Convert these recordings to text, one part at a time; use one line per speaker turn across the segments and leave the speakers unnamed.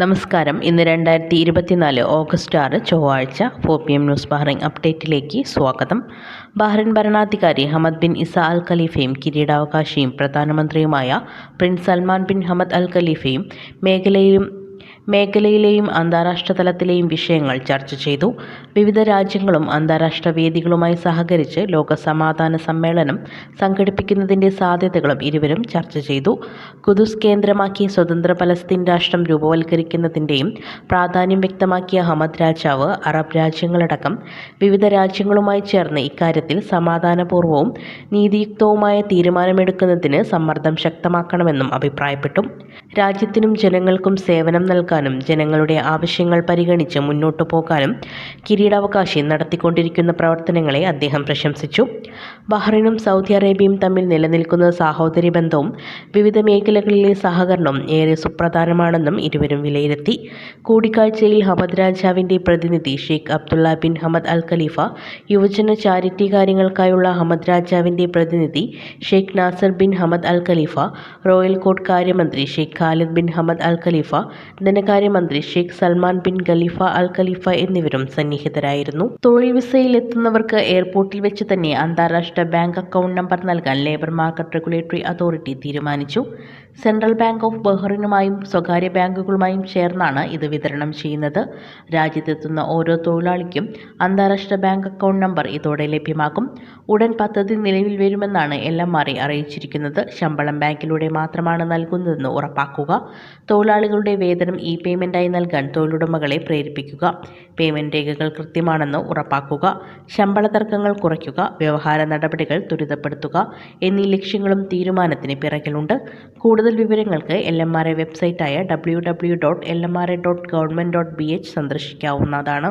നമസ്കാരം. ഇന്ന് രണ്ടായിരത്തി ഇരുപത്തിനാല് ഓഗസ്റ്റ് ആറ് ചൊവ്വാഴ്ച four P M news Bahrain അപ്ഡേറ്റിലേക്ക് സ്വാഗതം. ബഹ്റൈൻ ഭരണാധികാരി ഹമദ് ബിൻ ഇസ അൽ ഖലീഫയും കിരീടാവകാശിയും പ്രധാനമന്ത്രിയുമായ prince Salman bin Hamad Al ഖലീഫയും മേഖലയിലും മേഖലയിലെയും അന്താരാഷ്ട്ര തലത്തിലെയും വിഷയങ്ങൾ ചർച്ച ചെയ്തു. വിവിധ രാജ്യങ്ങളും അന്താരാഷ്ട്ര വേദികളുമായി സഹകരിച്ച് ലോക സമാധാന സമ്മേളനം സംഘടിപ്പിക്കുന്നതിന്റെ സാധ്യതകളും ഇരുവരും ചർച്ച ചെയ്തു. കുദുസ് കേന്ദ്രമാക്കി സ്വതന്ത്ര പലസ്തീൻ രാഷ്ട്രം രൂപവൽക്കരിക്കുന്നതിന്റെയും പ്രാധാന്യം വ്യക്തമാക്കിയ ഹമദ് രാജാവ് അറബ് രാജ്യങ്ങളടക്കം വിവിധ രാജ്യങ്ങളുമായി ചേർന്ന് ഇക്കാര്യത്തിൽ സമാധാനപൂർവവും നീതിയുക്തവുമായ തീരുമാനമെടുക്കുന്നതിന് സമ്മർദ്ദം ശക്തമാക്കണമെന്നും അഭിപ്രായപ്പെട്ടു. രാജ്യത്തിനും ജനങ്ങൾക്കും സേവനം നൽകാനും ജനങ്ങളുടെ ആവശ്യങ്ങൾ പരിഗണിച്ച് മുന്നോട്ടു പോകാനും കിരീടാവകാശി നടത്തിക്കൊണ്ടിരിക്കുന്ന പ്രവർത്തനങ്ങളെ അദ്ദേഹം പ്രശംസിച്ചു. ബഹ്റൈനും സൗദി അറേബ്യയും തമ്മിൽ നിലനിൽക്കുന്ന സാഹോദര്യ ബന്ധവും വിവിധ മേഖലകളിലെ സഹകരണവും ഏറെ സുപ്രധാനമാണെന്നും ഇരുവരും വിലയിരുത്തി. കൂടിക്കാഴ്ചയിൽ ഹമദ് രാജാവിന്റെ പ്രതിനിധി Sheikh Abdullah bin Hamad al Khalifa യുവജന ചാരിറ്റി കാര്യങ്ങൾക്കായുള്ള ഹമദ് രാജാവിന്റെ പ്രതിനിധി Sheikh Nasser bin Hamad al Khalifa royal court കാര്യമന്ത്രി Sheikh Khalid bin Hamad al Khalifa ധനകാര്യമന്ത്രി Sheikh Salman bin Khalifa al Khalifa എന്നിവരും സന്നിഹിതരായിരുന്നു. തൊഴിൽ വിസയിൽ എത്തുന്നവർക്ക് എയർപോർട്ടിൽ വെച്ച് തന്നെ അന്താരാഷ്ട്ര ബാങ്ക് അക്കൗണ്ട് നമ്പർ നൽകാൻ ലേബർ മാർക്കറ്റ് റെഗുലേറ്ററി അതോറിറ്റി തീരുമാനിച്ചു. സെൻട്രൽ ബാങ്ക് ഓഫ് ബഹ്റിനുമായും സ്വകാര്യ ബാങ്കുകളുമായും ചേർന്നാണ് ഇത് വിതരണം ചെയ്യുന്നത്. രാജ്യത്തെത്തുന്ന ഓരോ തൊഴിലാളിക്കും അന്താരാഷ്ട്ര ബാങ്ക് അക്കൗണ്ട് നമ്പർ ഇതോടെ ലഭ്യമാക്കും ഉടൻ പദ്ധതി നിലവിൽ വരുമെന്നാണ് എൽ എം ആർ അറിയിച്ചിരിക്കുന്നത്. ശമ്പളം ബാങ്കിലൂടെ മാത്രമാണ് നൽകുന്നതെന്ന് ഉറപ്പാക്കുക. തൊഴിലാളികളുടെ വേതനം ഇ പേയ്മെന്റായി നൽകാൻ തൊഴിലുടമകളെ പ്രേരിപ്പിക്കുക. പേയ്മെന്റ് രേഖകൾ കൃത്യമാണെന്ന് ഉറപ്പാക്കുക. ശമ്പള തർക്കങ്ങൾ കുറയ്ക്കുക. വ്യവഹാര നടപടികൾ ത്വരിതപ്പെടുത്തുക. എന്നീ ലക്ഷ്യങ്ങളും തീരുമാനത്തിന് പിറകിലുണ്ട്. കൂടുതൽ വിവരങ്ങൾക്ക് L M R A വെബ്സൈറ്റായ W W dot L M R A dot government dot B H സന്ദർശിക്കാവുന്നതാണ്.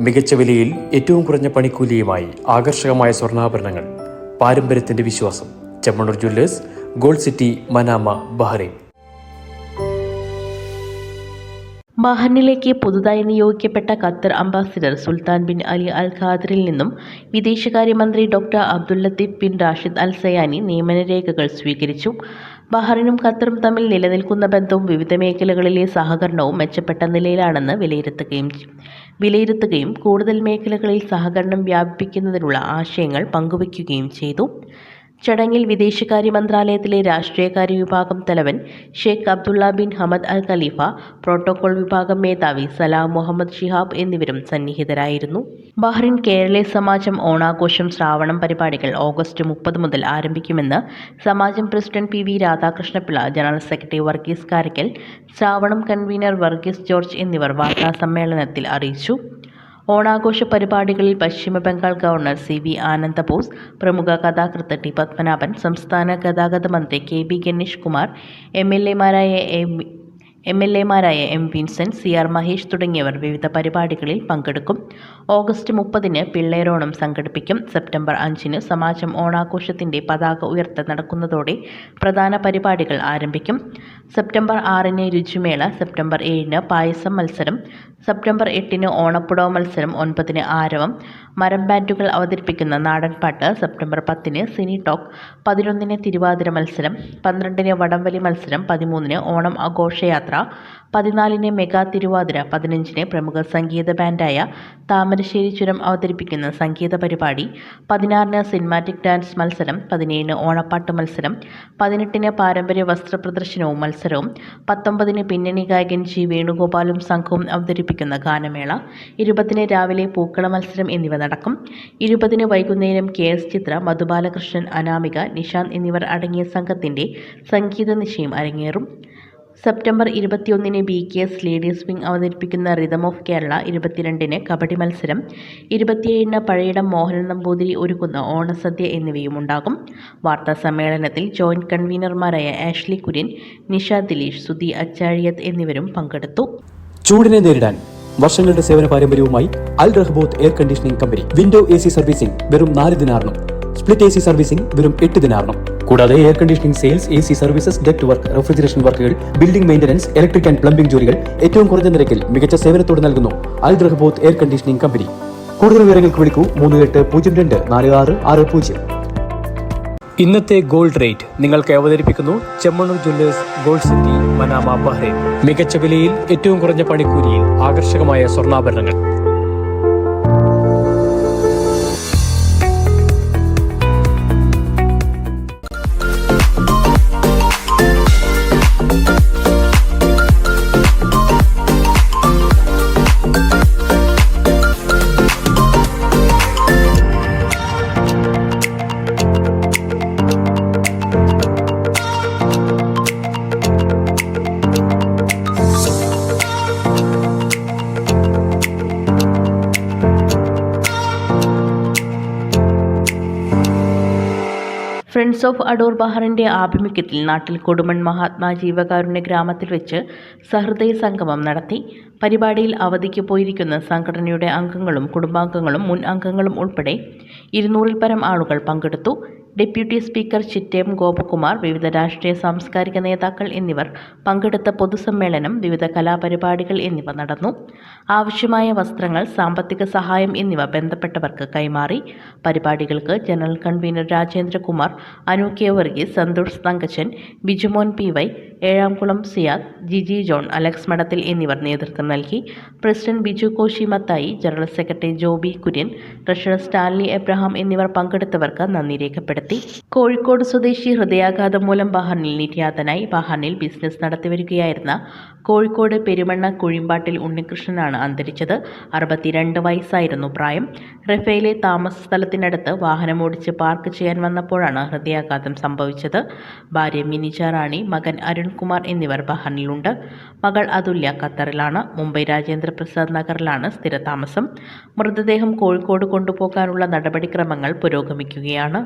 മികച്ച വിലയിൽ ഏറ്റവും കുറഞ്ഞ പണിക്കൂലിയുമായി ആകർഷകമായ സ്വർണാഭരണങ്ങൾ. പാരമ്പര്യത്തിന്റെ വിശ്വാസം. Chemmanur jewellers gold city Manama Bahrain.
ബഹ്റിനിലേക്ക് പുതുതായി നിയോഗിക്കപ്പെട്ട Qatar ambassador Sultan bin Ali al ഖാദറിൽ നിന്നും വിദേശകാര്യമന്ത്രി doctor Abdul Latif bin Rashid al Zayani നിയമനരേഖകൾ സ്വീകരിച്ചു. ബഹ്റിനും ഖത്തറും തമ്മിൽ നിലനിൽക്കുന്ന ബന്ധവും വിവിധ മേഖലകളിലെ സഹകരണവും മെച്ചപ്പെട്ട നിലയിലാണെന്ന് വിലയിരുത്തുകയും വിലയിരുത്തുകയും കൂടുതൽ മേഖലകളിൽ സഹകരണം വ്യാപിപ്പിക്കുന്നതിനുള്ള ആശയങ്ങൾ പങ്കുവയ്ക്കുകയും ചെയ്തു. ചടങ്ങിൽ വിദേശകാര്യ മന്ത്രാലയത്തിലെ രാഷ്ട്രീയകാര്യ വിഭാഗം തലവൻ Sheikh Abdullah bin Hamad al Khalifa protocol വിഭാഗം മേധാവി സലാം മുഹമ്മദ് ഷിഹാബ് എന്നിവരും സന്നിഹിതരായിരുന്നു. ബഹ്റിൻ കേരള സമാജം ഓണാഘോഷം ശ്രാവണം പരിപാടികൾ ഓഗസ്റ്റ് മുപ്പത് മുതൽ ആരംഭിക്കുമെന്ന് സമാജം president P V Radhakrishnapillai general secretary Varghese Karakkal Shravanam convener Varghese George എന്നിവർ വാർത്താ സമ്മേളനത്തിൽ അറിയിച്ചു. ഓണാഘോഷ പരിപാടികളിൽ പശ്ചിമ Bengal governor C V Anandabose പ്രമുഖ കഥാകൃത്ത് ടി പത്മനാഭൻ സംസ്ഥാന ഗതാഗത മന്ത്രി K B Ganesh Kumar M L എമാരായ M L എമാരായ M Vincent C R Mahesh തുടങ്ങിയവർ വിവിധ പരിപാടികളിൽ പങ്കെടുക്കും. ഓഗസ്റ്റ് മുപ്പതിന് പിള്ളേരോണം സംഘടിപ്പിക്കും. സെപ്റ്റംബർ അഞ്ചിന് സമാജം ഓണാഘോഷത്തിന്റെ പതാക ഉയർത്ത നടക്കുന്നതോടെ പ്രധാന പരിപാടികൾ ആരംഭിക്കും. സെപ്റ്റംബർ ആറിന് രുചിമേള സെപ്റ്റംബർ ഏഴിന് പായസം മത്സരം സെപ്റ്റംബർ എട്ടിന് ഓണപ്പുടവ മത്സരം ഒൻപതിന് ആരവം. മരം ബാൻഡുകൾ അവതരിപ്പിക്കുന്ന നാടൻപാട്ട് സെപ്റ്റംബർ പത്തിന് സിനി ടോക്ക് പതിനൊന്നിന് തിരുവാതിര മത്സരം പന്ത്രണ്ടിന് വടംവലി മത്സരം പതിമൂന്നിന് ഓണം ആഘോഷയാത്ര പതിനാലിന് മെഗാ തിരുവാതിര പതിനഞ്ചിന് പ്രമുഖ സംഗീത ബാൻഡായ താമരശ്ശേരി ചുരം അവതരിപ്പിക്കുന്ന സംഗീത പരിപാടി പതിനാറിന് സിനിമാറ്റിക് ഡാൻസ് മത്സരം പതിനേഴിന് ഓണപ്പാട്ട് മത്സരം പതിനെട്ടിന് പാരമ്പര്യ വസ്ത്ര പ്രദർശനവും മത്സരവും പത്തൊമ്പതിന് പിന്നണി ഗായകൻ ജി വേണുഗോപാലും സംഘവും അവതരിപ്പിക്കുന്ന ഗാനമേള ഇരുപതിന് രാവിലെ പൂക്കള മത്സരം എന്നിവ നടക്കും. ഇരുപതിന് വൈകുന്നേരം കെ എസ് ചിത്ര മധുബാലകൃഷ്ണൻ അനാമിക നിഷാന്ത് എന്നിവർ അടങ്ങിയ സംഘത്തിന്റെ സംഗീത നിശയും അരങ്ങേറും. സെപ്റ്റംബർ ഇരുപത്തിയൊന്നിന് B K S ladies wing അവതരിപ്പിക്കുന്ന റിതം ഓഫ് കേരള ഇരുപത്തിരണ്ടിന് കബഡി മത്സരം ഇരുപത്തിയേഴിന് പഴയിടം മോഹനൻ നമ്പൂതിരി ഒരുക്കുന്ന ഓണസദ്യ എന്നിവയും ഉണ്ടാകും വാർത്താ സമ്മേളനത്തിൽ ജോയിന്റ് കൺവീനർമാരായ ആഷ്ലി കുര്യൻ നിഷ ദിലീഷ് സുധി അച്ചാഴിയത്ത് എന്നിവരും പങ്കെടുത്തു.
ചൂടിനെ നേരിടാൻ വർഷങ്ങളുടെ സേവന പാരമ്പര്യവുമായി al Rehaboth air conditioning company window A C servicing വെറും നാല് ദിനാറിനും സ്പ്ലിറ്റ് എ സി സർവീസിംഗ് വെറും എട്ട് ദിനാറിനും കൂടാതെ air conditioning sales A C services duct work refrigeration വർക്കുകൾ building maintenance electric and plumbing ജോലികൾ ഏറ്റവും കുറഞ്ഞ നിരക്കിൽ മികച്ച സേവനത്തോടെ നൽകുന്നു. Al Rehaboth air conditioning company കൂടുതൽ വിവരങ്ങൾക്ക് വിളിക്കൂ മൂന്ന് എട്ട് പൂജ്യം രണ്ട് നാല് ആറ് ആറ് പൂജ്യം. ഇന്നത്തെ ഗോൾഡ് റേറ്റ് നിങ്ങൾക്ക് അവതരിപ്പിക്കുന്നു Chemmanur jewellers gold city Manama Bahrain. മികച്ച വിലയിൽ ഏറ്റവും കുറഞ്ഞ പണിക്കൂലിയിൽ ആകർഷകമായ സ്വർണാഭരണങ്ങൾ.
ഫ്രണ്ട്സ് ഓഫ് അടൂർ ബഹറിന്റെ ആഭിമുഖ്യത്തിൽ നാട്ടിൽ കൊടുമൺ മഹാത്മാ ജീവകാരുണ്യ ഗ്രാമത്തിൽ വെച്ച് സഹൃദയ സംഗമം നടത്തി. പരിപാടിയിൽ അവധിക്ക് പോയിരിക്കുന്ന സംഘടനയുടെ അംഗങ്ങളും കുടുംബാംഗങ്ങളും മുൻ അംഗങ്ങളും ഉൾപ്പെടെ ഇരുന്നൂറിൽ പരം ആളുകൾ പങ്കെടുത്തു. ഡെപ്യൂട്ടി സ്പീക്കർ ചിറ്റേം ഗോപകുമാർ വിവിധ രാഷ്ട്രീയ സാംസ്കാരിക നേതാക്കൾ എന്നിവർ പങ്കെടുത്ത പൊതുസമ്മേളനം വിവിധ കലാപരിപാടികൾ എന്നിവ നടന്നു. ആവശ്യമായ വസ്ത്രങ്ങൾ സാമ്പത്തിക സഹായം എന്നിവ ബന്ധപ്പെട്ടവർക്ക് കൈമാറി. പരിപാടികൾക്ക് general convener Rajendrakumar Anu K Varghese Santhosh Thankachan Bijumon P Y Ezhamkulam Siyad Jiji John Alex Madathil എന്നിവർ നേതൃത്വം നൽകി. President Biju Koshy Mathai general secretary Joby Kurian treasurer Stanley Abraham എന്നിവർ പങ്കെടുത്തവർക്ക് നന്ദി രേഖപ്പെടുത്തി. കോഴിക്കോട് സ്വദേശി ഹൃദയാഘാതം മൂലം ബഹറിനിൽ നിര്യാതനായി ബഹറിനിൽ ബിസിനസ് നടത്തിവരികയായിരുന്ന കോഴിക്കോട് പെരുമണ്ണ കുഴിമ്പാട്ടിൽ ഉണ്ണികൃഷ്ണനാണ് അന്തരിച്ചത്. അറുപത്തിരണ്ട് വയസ്സായിരുന്നു പ്രായം. റഫേലെ താമസ സ്ഥലത്തിനടുത്ത് വാഹനമോടിച്ച് പാർക്ക് ചെയ്യാൻ വന്നപ്പോഴാണ് ഹൃദയാഘാതം സംഭവിച്ചത്. ഭാര്യ മിനിജ റാണി മകൻ അരുൺകുമാർ എന്നിവർ ബഹറിനിലുണ്ട് മകൾ അതുല്യ ഖത്തറിലാണ്. മുംബൈ രാജേന്ദ്ര പ്രസാദ് നഗറിലാണ് സ്ഥിരതാമസം. മൃതദേഹം കോഴിക്കോട് കൊണ്ടുപോകാനുള്ള നടപടിക്രമങ്ങൾ പുരോഗമിക്കുകയാണ്.